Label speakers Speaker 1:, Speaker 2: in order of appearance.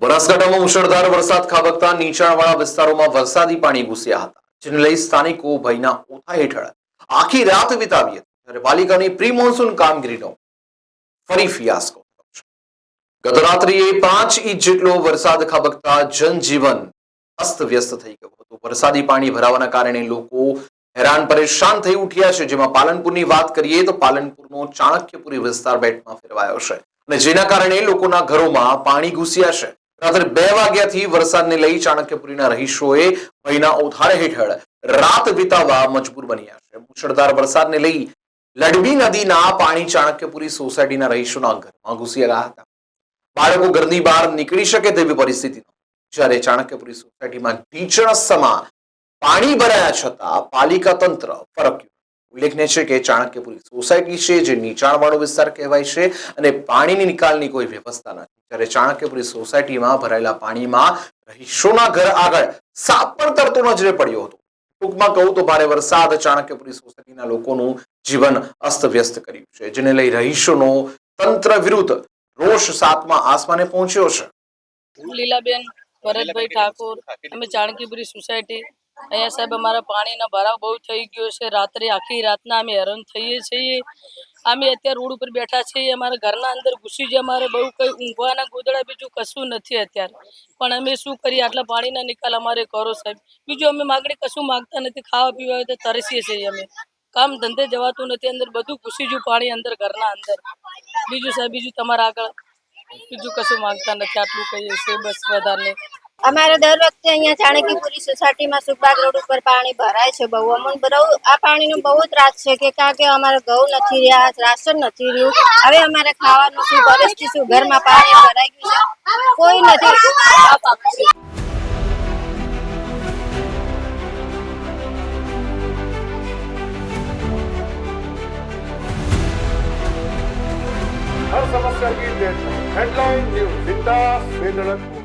Speaker 1: બનાસકાંઠામાં મુશળધાર વરસાદ, ખાબકતા, નીચાણવાળા વિસ્તારોમાં વરસાદી પાણી ઘૂસ્યા હતા, જેને લઈ સ્થાનિકો ભયના ઓથા હેઠળ આખી રાત વિતાવી હતી ત્યારે પાલિકાની પ્રી મોન્સૂન કામગીરીનો ફરી ફિયાસ્કો. ગત રાત્રિએ પાંચ ઇંચ જેટલો વરસાદ, ખાબકતા, જનજીવન અસ્તવ્યસ્ત થઈ ગયું હતું વરસાદી પાણી ભરાવાના કારણે લોકો હેરાન પરેશાન થઈ ઉઠ્યા છે. જેમાં પાલનપુરની વાત કરીએ તો પાલનપુરનો ચાણક્યપુરી વિસ્તાર બેટમાં ફેરવાયો છે અને જેના કારણે લોકોના ઘરોમાં પાણી ઘૂસ્યા છે. રાત્રે બે વાગ્યાથી વરસાદને લઈ ચાણક્યપુરીના રહીશોએ ભયના ઓથારે હેઠળ રાત વિતાવવા મજબૂર બન્યા છે. મુશળધાર વરસાદને લઈ લડબી નદીના પાણી ચાણક્યપુરી સોસાયટીના રહીશોના ઘરમાં ઘૂસી ગયા હતા. બાળકો ઘરની બહાર નીકળી શકે તેવી પરિસ્થિતિ જ્યારે ચાણક્યપુરી સોસાયટીમાં ઢીચણસમાં પાણી ભરાયા છતાં પાલિકા તંત્ર ફરક્યું ઉલ્લેખનીય છે કે ચાણક્યપુરી સોસાયટી છે જે નીચાણવાળો વિસ્તાર કહેવાય છે અને પાણીની નિકાલની કોઈ વ્યવસ્થા નથી. જ્યારે ચાણક્યપુરી સોસાયટીમાં ભરાયેલા પાણીમાં રહીશોના ઘર આગળ સાપ પણ તરતો નજરે પડ્યો હતો. ટૂંકમાં કહું તો ભારે વરસાદ ચાણક્યપુરી સોસાયટીના લોકોનું જીવન અસ્તવ્યસ્ત કર્યું છે, જેને લઈ રહીશોનો તંત્ર વિરુદ્ધ રોષ સાતમા આસમાને પહોંચ્યો છે.
Speaker 2: લીલાબેન ભરતભાઈ ઠાકોર, અમે ચાણકીપુરી સોસાયટી અહીંયા સાહેબ, અમારા પાણીનો ભરાવ બહુ થઈ ગયો છે. રાત્રે આખી રાતના અમે હેરાન થઈએ છીએ. અમે અત્યારે રોડ ઉપર બેઠા છીએ. અમારા ઘરના અંદર ઘૂસી જાય અમારે બહુ કંઈ ઊંઘવાના ગોદડા બીજું કશું નથી અત્યારે. પણ અમે શું કરીએ? આટલા પાણીના નિકાલ અમારે કરો સાહેબ. બીજું અમે માગણી કશું માગતા નથી. ખાવા પીવા તો તરસીએ છીએ અમે. કામ ધંધે જવાતું નથી. અંદર બધું ઘૂસી ગયું પાણી અંદર, ઘરના અંદર. બીજું સાહેબ, બીજું તમારા આગળ બીજું કશું માગતા નથી. આટલું કહીએ છીએ. બસ વધારે.
Speaker 3: અમારે દર વખતે અહીંયા જાણકીપુરી સોસાયટીમાં સુખબાગ રોડ ઉપર પાણી ભરાય છે બહુ. અમને બહુ, આ પાણીનો બહુ ત્રાસ છે કે કારણ કે અમારે ઘઉં નથી રહ્યા, રાશન નથી રહ્યું. હવે અમારે ખાવાનું શું પરિસ્થિતિ શું? ઘરમાં પાણી ભરાઈ ગયું છે? કોઈ નથી.
Speaker 4: હર સમસ્યા હેડલાઇન ન્યૂઝ વિકાસ વેદળક